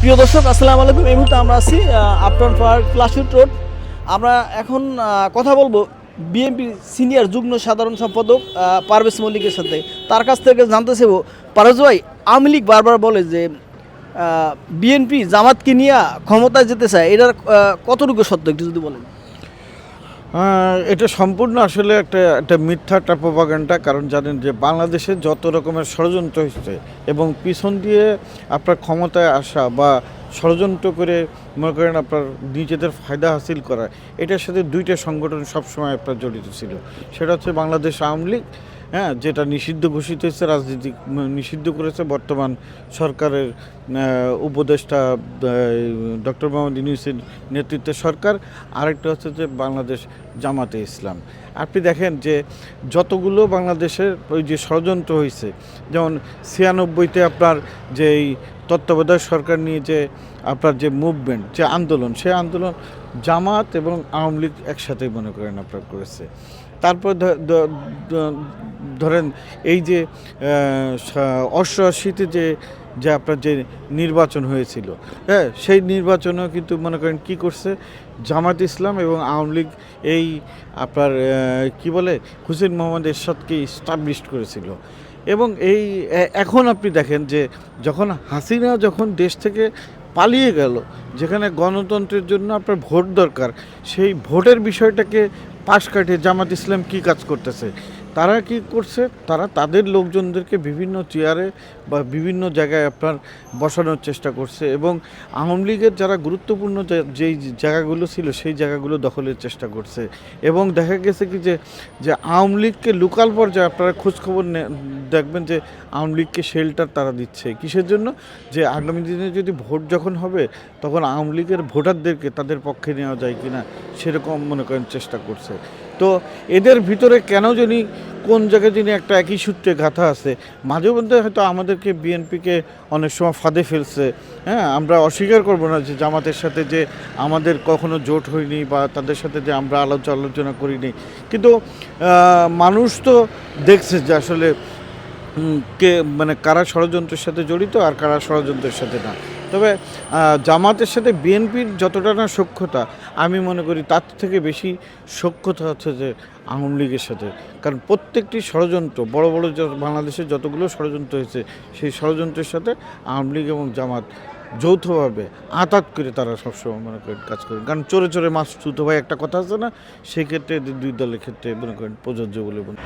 প্রিয় দর্শক, আসসালামু আলাইকুম। এই মুহূর্তে আমরা আছি আপটন পার্ক প্লাসুট রোড আমরা এখন কথা বলব বিএনপি সিনিয়র যুগ্ম সাধারণ সম্পাদক পারভেজ মল্লিকের সাথে। তার কাছ থেকে জানতে চাইব, পারভেজ ভাই, আওয়ামী লীগ বারবার বলে যে বিএনপি জামাতকে নিয়ে ক্ষমতায় যেতে চায়, এটার কতটুকু সত্য, একটু যদি বলেন। এটা সম্পূর্ণ আসলে একটা একটা মিথ্যা একটা প্রপাগান্ডা কারণ জানেন যে বাংলাদেশে যত রকমের ষড়যন্ত্র হচ্ছে এবং পিছন দিয়ে আপনার ক্ষমতায় আসা বা ষড়যন্ত্র করে মনে করেন আপনার নিজেদের ফায়দা হাসিল করা, এটার সাথে দুইটা সংগঠন সবসময় আপনার জড়িত ছিল। সেটা হচ্ছে বাংলাদেশ আওয়ামী লীগ হ্যাঁ যেটা নিষিদ্ধ ঘোষিত হয়েছে, রাজনীতি নিষিদ্ধ করেছে বর্তমান সরকারের উপদেষ্টা ডক্টর মোহাম্মদ ইউনুসের নেতৃত্বের সরকার। আরেকটা হচ্ছে যে বাংলাদেশ জামাতে ইসলাম। আপনি দেখেন যে যতগুলো বাংলাদেশের ওই যে ষড়যন্ত্র হয়েছে, যেমন ছিয়ানব্বইতে আপনার যে এই তত্ত্বাবধায়ক সরকার নিয়ে যে আপনার যে মুভমেন্ট যে আন্দোলন সে আন্দোলন জামাত এবং আওয়ামী লীগ একসাথেই মনে করেন আপনার করেছে। তারপর ধরেন এই যে অষ্টআশিতে যে যে আপনার যে নির্বাচন হয়েছিল হ্যাঁ সেই নির্বাচনেও কিন্তু মনে করেন কি করছে? জামাত ইসলাম এবং আওয়ামী লীগ এই আপনার কি বলে, হুসেন মোহাম্মদ এরশাদকে স্টাবলিশ করেছিল। এবং এই এখন আপনি দেখেন যে, যখন হাসিনা যখন দেশ থেকে পালিয়ে গেল, যেখানে গণতন্ত্রের জন্য আপনার ভোট দরকার, সেই ভোটের বিষয়টাকে পাশ কাটিয়ে জামাত ইসলাম কি কাজ করতেছে? তারা কি করছে? তারা তাদের লোকজনদেরকে বিভিন্ন চেয়ারে বা বিভিন্ন জায়গায় আপনার বসানোর চেষ্টা করছে এবং আওয়ামী লীগের যারা গুরুত্বপূর্ণ যেই জায়গাগুলো ছিল সেই জায়গাগুলো দখলের চেষ্টা করছে। এবং দেখা গেছে কি যে যে আওয়ামী লীগকে লোকাল পর্যায়ে আপনারা খোঁজখবর দেখবেন যে আওয়ামী লীগকে শেল্টার তারা দিচ্ছে। কিসের জন্য? যে আগামী দিনে যদি ভোট যখন হবে, তখন আওয়ামী লীগের ভোটারদেরকে তাদের পক্ষে নেওয়া যায় কিনা সেরকম মনে করেন চেষ্টা করছে। তো এদের ভিতরে কেন জানি কোন জায়গায় যিনি একটা একই সূত্রে গাথা আছে। মাঝে মধ্যে হয়তো আমাদেরকে বিএনপিকে অনেক সময় ফাঁদে ফেলছে। হ্যাঁ আমরা অস্বীকার করব না যে জামাতের সাথে যে আমাদের কখনো জোট হয়নি বা তাদের সাথে যে আমরা আলোচনা আলোচনা করিনি। কিন্তু মানুষ তো দেখছে যে আসলে কে মানে কারা ষড়যন্ত্রের সাথে জড়িত আর কারা ষড়যন্ত্রের সাথে না। তবে জামাতের সাথে বিএনপির যতটা না সক্ষতা আমি মনে করি তার থেকে বেশি সক্ষতা হচ্ছে যে আওয়ামী লীগের সাথে। কারণ প্রত্যেকটি ষড়যন্ত্র, বড় বড় বাংলাদেশের যতগুলো ষড়যন্ত্র হয়েছে, সেই ষড়যন্ত্রের সাথে আওয়ামী লীগ এবং জামাত যৌথভাবে আতাত করে তারা সবসময় মনে করেন কাজ করেন। কারণ চোরে চোরে মাছ ছুতো ভাই একটা কথা আছে না, সেক্ষেত্রে দুই দলের ক্ষেত্রে মনে করেন প্রযোজ্য বলে মনে